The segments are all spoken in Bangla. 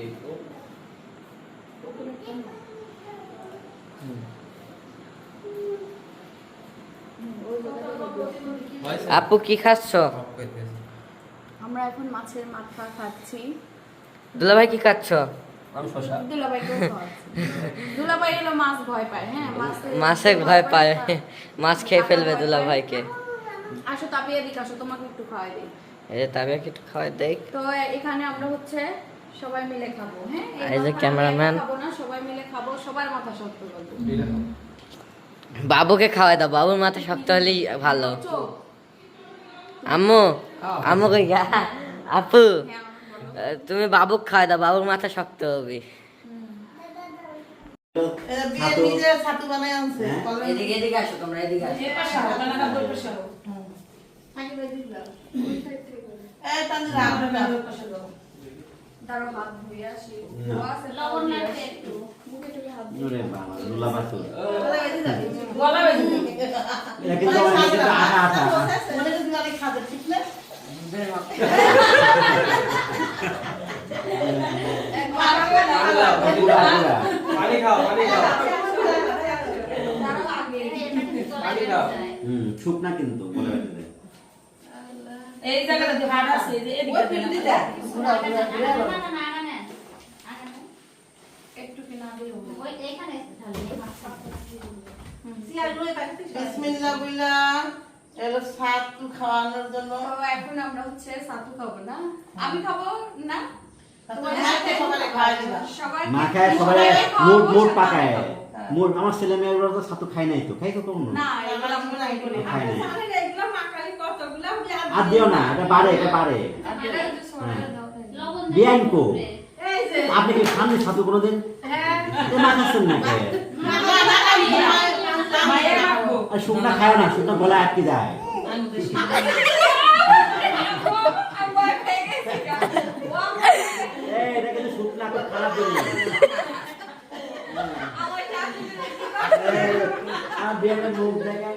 এই তো হয়েছে? আপু কি খাচ্ছ? আমরা এখন মাছের মাথা খাচ্ছি। দুলাভাই কি খাচ্ছ? দুলাভাইকেও খাওয়াচ্ছি। দুলাভাই মাছ ভয় পায় হ্যাঁ মাছ মাছে ভয় পায়। মাছ খেয়ে ফেলবে দুলাভাইকে। আসো তাপিয়ে দিক আসো তোমাকে একটু খাওয়াই দিই। এই যে তাকে কি একটু খাওয়াই দেখ। তো এখানে আমরা হচ্ছে সবাই মিলে খাব হ্যাঁ? এই যে। একা খাব না সবাই মিলে খাব সবার মাথা শক্ত করব। বাবুকে খাওয়াই দাও বাবুর মাথা শক্ত হলেই ভালো। আম্মু আম্মু কই গা? আপু তুমি বাবুক খাওয়াই দাও বাবুর মাথা শক্ত হবে। এদিকে এদিকে আসো তোমরা এদিকে আসো। হাত আসি। না। লবণ ধুয়ে একটু। মুখে টুকে হাত ধুয়ে। বাবা, লুলা বাছুর। বলে বেঁধে যাবে। এটা কিন্তু। মনে যদি অনেক ঠিক না? পানি পানি খাও পানি খাও। হুম, শুকনা কিন্তু বলে। এই জায়গাটা যে হাড় আছে যে এদিকে পিন্ডি দেন। দেয়। ঘুরা, ঘুরা, ঘুরা না। একটু কি না দিলেও ওই এখানে তাহলে এই মাছটা। বিসমিল্লাহ বইলা, এলো ছাতু খাওয়ানোর জন্য এখন আমরা হচ্ছে সাতু খাব না আমি খাব না হ্যাঁ, মা খায় সবাই পাকায়। আমার ছেলে মেয়েগুলো তো ছাতু খাই নাই তো খাই তো কম না নাই করি না। খাই নাই হ্যাঁ। আর দিও না, এটা বাড়ে এটা বাড়ে এটা একটু সরাই দাও তাই। লবণ দেন। বিয়াইন কো আপনি কি খাননি ছাতু কোনোদিন হ্যাঁ এ মা খাচ্ছেন না। আর শুকনা খায় না, শুকনা গলা আটকে যায় আর বিয়ানের মুখ দেখেন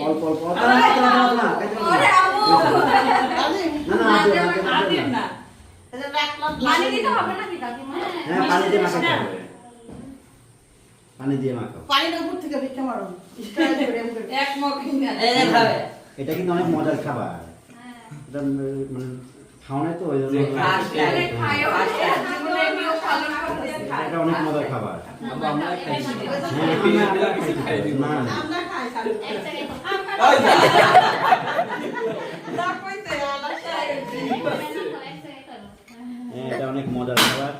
অল্প অল্প না পানি দিতে হবে হ্যাঁ দিয়ে মাখাতে হবে দিয়ে মাখাও পানির উপর থেকে ভিক্ষা মারো। এক মগ এটা কিন্তু অনেক মজার খাবার হ্যাঁ। এটা মানে খাওয়ানো তো ওই জন্য এটা অনেক মজার খাবার। হ্যাঁ, খাও, খাও। হ্যাঁ, এটা অনেক মজার খাবার।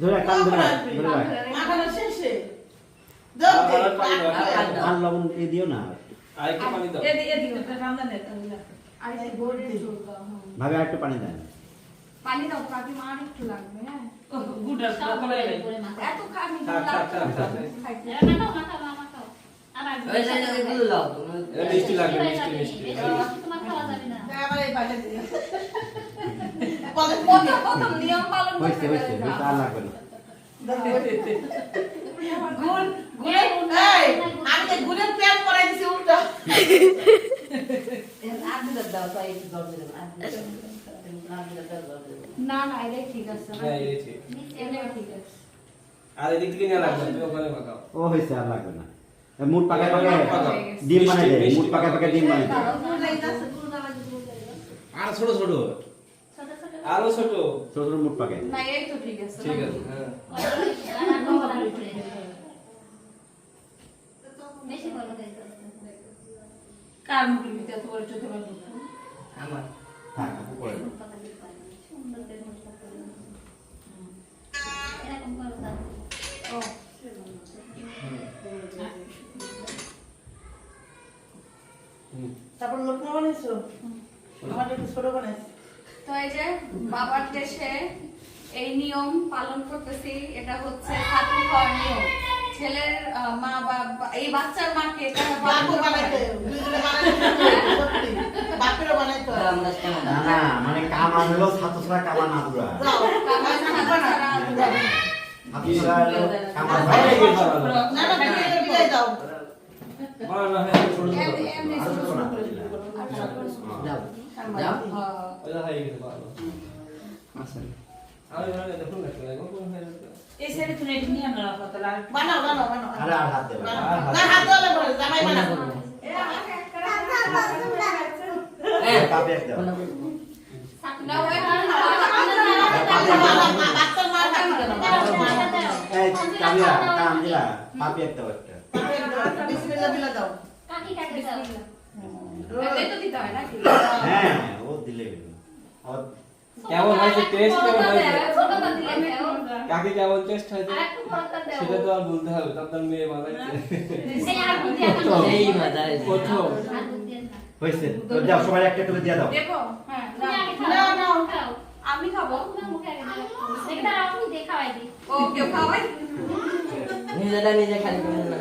ধরে কান ধরে ধরে আর। লবণ দিও না। আর একটু পানি দাও। দাও হ্যাঁ। ভাবে আর পানি দেন পানি দাও কাকিমা আর একটু লাগবে হ্যাঁ। এত খাবি মিষ্টি লাগবে মিষ্টি মিষ্টি প্রথম নিয়ম পালন করতে আর লাগবে না। গুড়, এই, এই, আমি যে গুড়ের প্যান করাই দিছি উল্টা। না না এটাই ঠিক আছে না হ্যাঁ এই ঠিক। নিচে এটাই ঠিক আছে। আর এদিক থেকে নিয়ে লাগবে তুমি ওখানে পাকাও ও আর লাগবে না। পাকায় ডিম বানাই দেয় মিষ্টি, মুড পাকায় পাকায় ডিম বানাই দেয়। আর ছোট ছোট। আরও ছোট। ছোট মুখ পাকে না এই তো ঠিক আছে ঠিক আছে হ্যাঁ। ছোট মুখ হ্যাঁ, তারপর লোকনা বানাইছো আমার একটু ছোট বানাইছো তো এই যে বাবার দেশে এই নিয়ম পালন করতেছি এটা হচ্ছে ছাতু খাওয়ার নিয়ম। ছেলের মা বা এই বাচ্চার মাকে মানে কামান হলো আদুরা দাও। হয় হ্যাঁ। হয়ে হয়ে পাপে এক দাও না, ওই বাচ্চার মার হাত দিতে না বাচ্চার মার হাত দিতে না। এই কামিয়া কাম দিলা পাপে একটা বিসমিল্লাহ বিলা দাও কাকি কাকে দাও হয় হ্যাঁ ও দিলে। কেমন হয়েছে? টেস্ট কেমন হয়েছে? ছোটটা দিলে খেও কাকে কেমন টেস্ট হয়েছে? আর একটু বড়টা দাও। সেটা তো আর বলতে হবে তার মেয়ে এই। প্রথম। হয়েছে। তো যাও সবাই একটা দিয়ে দাও? হ্যাঁ, আমি খাব। দিই। ও কেউ খাওয়াই। নিজেটা নিজে খালি করে না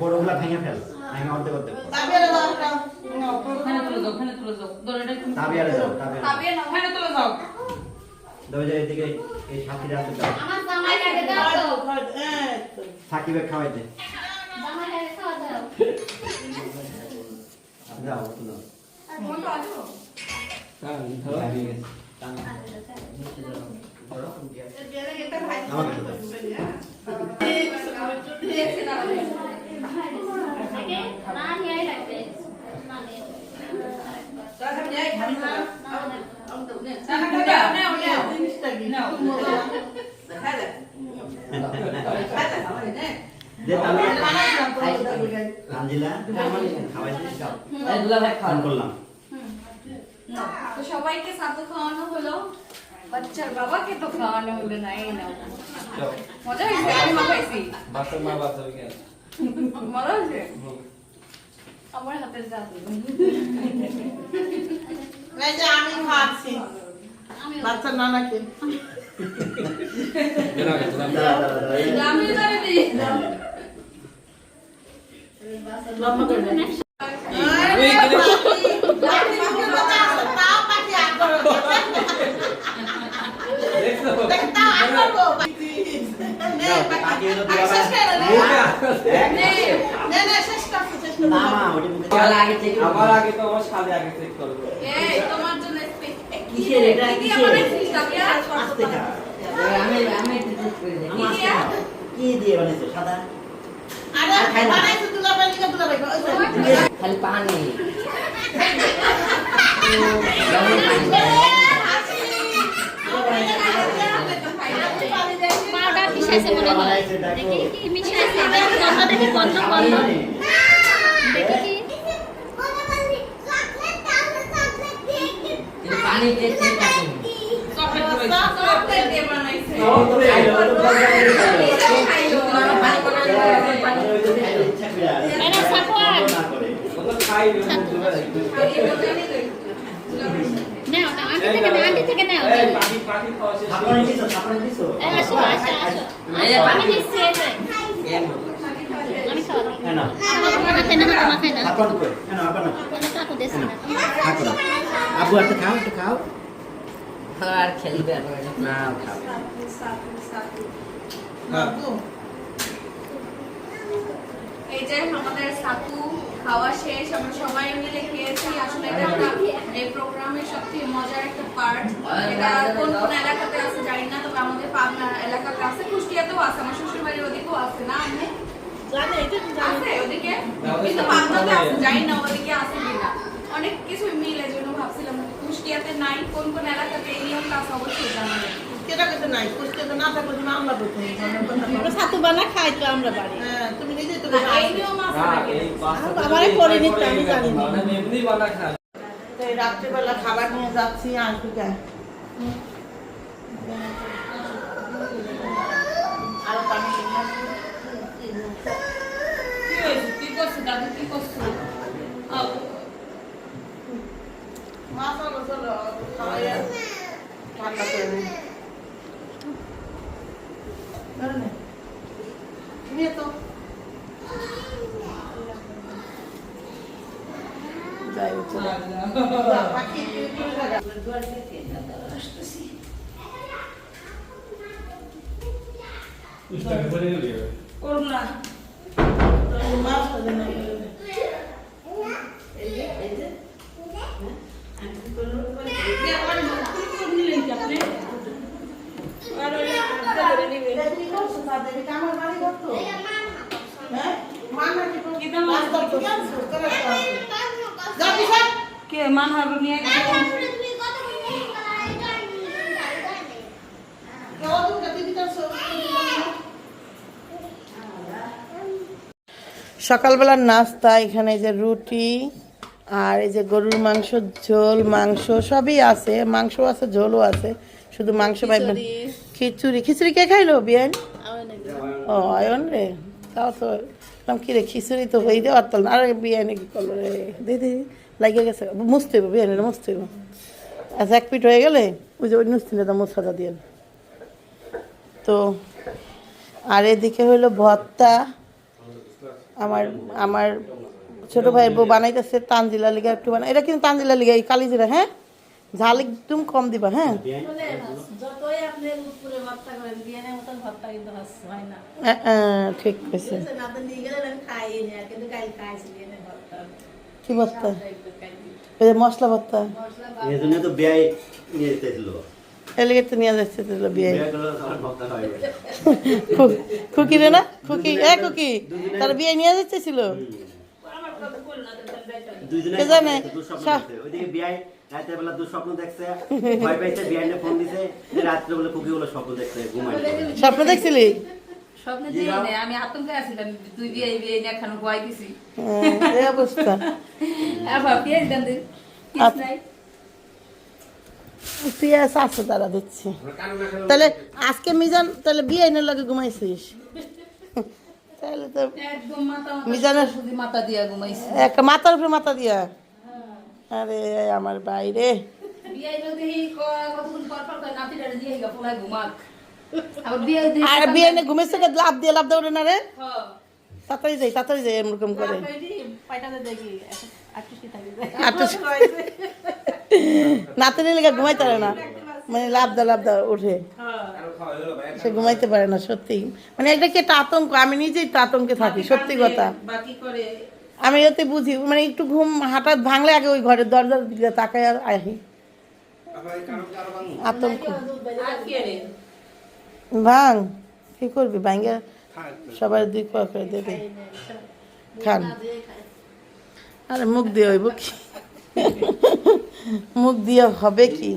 বড়গুলা ভেঙে ফেল ভেঙে অর্ধেক অর্ধেক তাবিয়ারে তুমি তাবিয়ারে দাও তাবিয়ারে দাও। খাবে না ওখানে তুলে দাও। দাও যে এদিকে এই সাথীরা আছে আমার জামাই আগে দাও। সাকিবে খাওয়াই দে জামাই আগে খাওয়া দাও দাও একটু দাও সবাইকে সাথে খাওয়ানো হলো। বাচ্চার বাবাকে তো খাওয়ানো হলো না এই যাও। মজা হয়েছে আমি মাখাইছি বাচ্চার মা বাচ্চার কেন মজা হয়েছে? আমার হাতের জাদু এই যে আমি খাচ্ছি। আমি বাচ্চার নানাকে দাঁড়া গেছে দাঁড়া, দাঁড়া, দাঁড়া, এই- আমার আগে তো আমার সাথে আগে চেক করব। তোমার জন্য কিসের এটা, কি কিসের? আমি আমি? কি দিয়ে? বানাইছো সাদা? খালি পানি পানি দিয়ে। আবু একটু খাও একটু খাও। আর খেলবে না খাও। এই যে আমাদের সাতু খাওয়া শেষ আমরা সবাই মিলে খেয়েছি। আসলে এটা একটা এই প্রোগ্রামের সবচেয়ে মজার একটা পার্ট এটা কোন কোন এলাকাতে আছে জানি না তবে আমাদের পাবনা এলাকাতে আছে। কুষ্টিয়াতেও আছে আমার শ্বশুর বাড়ির ওদিকেও আছে না আমি? জানি, জানি? আছে ওদিকে? কিন্তু পাবনাতে আছে জানি না ওদিকে আছে কিনা। অনেক কিছু মিলে জন্য ভাবছিলাম কুষ্টিয়াতে নাই কোন কোন এলাকাতে এই নিয়মটা আছে অবশ্যই জানাবেন কেটা কাছে নাই কুচকে তো না থাকলে তুমি আমরা করতে আমরা ছাতু বানা খাই তো আমরা বাড়ি। হ্যাঁ তুমি তো আমার আমি জানি না। এমনি বানা তো এই খাবার নিয়ে যাচ্ছি আন্টিকা আরও পানি কি হয়েছে? কি করছ দাদু? কি করছ? মাছ আনো চলো খাওয়াই ঠান্ডা করে দিই ধরে নে। নিয়ে তো যাই চলো যা, পাখি তুই তুই যা। করুন না এই মাছটা দে না। দিয়ে আবার কি করে নিলেন কি আপনি আর ওই একটা ধরে নিবেন। এটা কি করছ তাদের? এটা আমার বাড়ি ঘর তো। হ্যাঁ? মা নাকি তো কি দাম রাস্তা তো ক্যান্সেল করে রাখা আছে। যা পিছায়। কে মানহার নিয়ে গেছে কেউ তুমি দিদি তার সকালবেলার নাস্তা এখানে এই যে রুটি আর এই যে গরুর মাংস ঝোল মাংস সবই আছে। মাংস আছে ঝোলও আছে। শুধু মাংস পাইবেন। খিচুড়ি। খিচুড়ি কে খাইলো বিয়ান? ও আয়ন রে। তাও তো বললাম কি রে খিচুড়ি তো হয়ে দেওয়ার তো না। আরে বিয়ানি কি করল রে? দিদি লাগিয়ে গেছে। মুছতে হইব বিয়ানি মুছতে হইব। আচ্ছা এক পিঠ হয়ে গেলে ওই যে ওই নুস্তিনটা মুছাটা দিয়ে তো আর এদিকে হইল ভর্তা। আমার আমার ছোট ভাই বউ বানাইতেছে তানজিলা লিগা একটু বানাই। এটা কিন্তু তানজিলা লিগা, এই কালিজিরা হ্যাঁ? ঝাল একদম কম দিবা হ্যাঁ? ঠিক আছে কি ভর্তা মশলা ভর্তা তো ব্যয় নিয়ে এলিগে তো নিয়ে যাচ্ছে তো বিয়ে খুকি রে না খুকি এ খুকি তার বিয়ে নিয়ে কে জানে? স্বপ্ন দেখছে স্বপ্ন দেখছিলি আমি আতঙ্কে আছিলাম তুই বিয়ে বিয়ে নিয়ে খানো গোয়াই দিছি হ্যাঁ, এই অবস্থা আবার বিয়ে দেন পেঁয়াজ আছে তারা দিচ্ছি। তাহলে আজকে মিজান তাহলে বিয়ে এনে লাগে ঘুমাইছিস? তাহলে তো মিজানের মাথা দিয়া ঘুমাইছি একটা মাথার উপরে মাথা দিয়া? আরে আমার বাইরে আর বিয়ে এনে ঘুমাইছে কে? লাভ দিয়ে লাভ দেওয়া না রে? তাড়াতাড়ি যাই তাড়াতাড়ি যাই এরকম করে। আটটি আটটা লেগে ঘুমাইতে পারে না। মানে লাভ দা লাভ দা উঠে সে ঘুমাইতে পারে না সত্যি। মানে এটা কি একটা আতঙ্ক? আমি নিজেই তো আতঙ্কে থাকি সত্যি কথা। আমি এতে বুঝি মানে একটু ঘুম হঠাৎ ভাঙলে আগে ওই ঘরের দরজার দিকে তাকায় আর আহি। আতঙ্ক। ভাঙ কি করবি? ভাঙ্গে সবার দুই করে দেবে। খান। আরে মুখ দিয়ে হইব কি? মুখ দিয়ে হবে কি?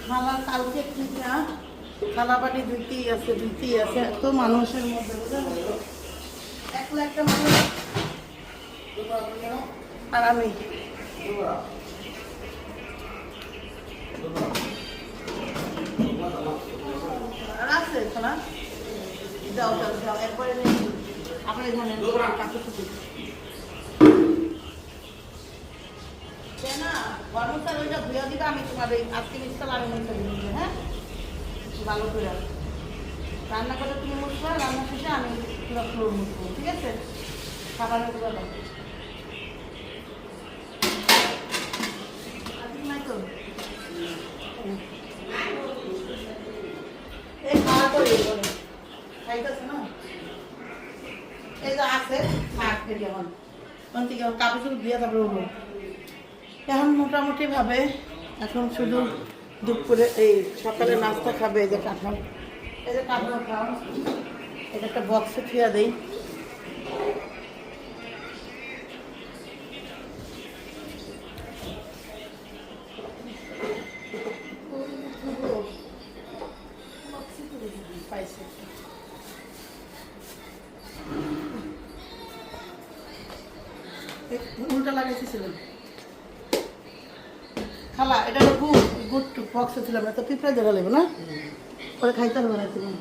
খালা কালকে খালা আছে আছে। এত মানুষের মধ্যে মানুষ। আর আমি। আছে খালা যাও যাও আপনার এখানে ওইটা ধুয়ে দিবে আমি তোমার এই আজকে মিস্টার আমি হ্যাঁ? ভালো করে। রান্না করে তুমি মুছবে রান্না শেষে আমি পুরো ফ্লোর মুছবো ঠিক আছে? খাবারের তো? এই যে আছে, কাপড় দিয়ে তারপরে। এখন মোটামুটি ভাবে এখন শুধু দুপুরে এই সকালে নাস্তা খাবে এই যে কাঁঠাল। এই যে কাঁঠাল খাও এটা একটা বক্সে থুয়া দেই। উল্টা লাগাইতেছিলাম খালা এটা গুড় গুড় বক্সে ছিলাম না তো পিঁপড়ে ধরে লাগবে না? পরে খাইতে হবে না তুমি।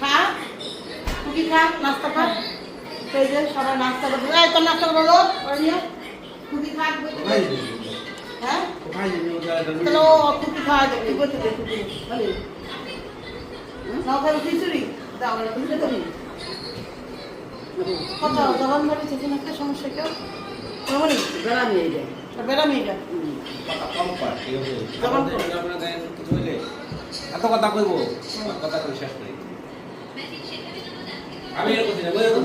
খা তুই খা নাস্তা খা। এই যে সবাই নাস্তা করবে এই নাস্তা করব কি খা হ্যাঁ? তাহলে কুকি খাওয়া যাবে তুই করতে দে খিচুড়ি। দাও না তুমি খেতে দিই কথা জবান বাড়ি থেকে একটা সমস্যা কেউ মামনি বেড়ামি এটা বেড়ামি এটা এত কথা কইব কথা কই শেষ নাই আমি এরকম দিনা এরকম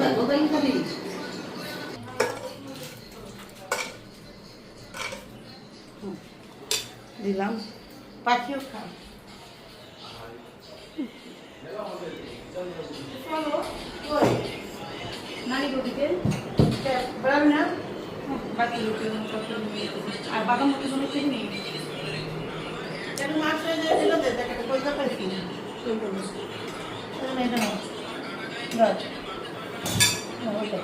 দিলাম। পাখিও খা ওই নানি রুটিতে বেড়াবি না বাকি রুটি আর বাদাম রুটি কোনো ঠিক নেই মাছ হয়ে যায় পয়সা পাইছি এটা ওইটা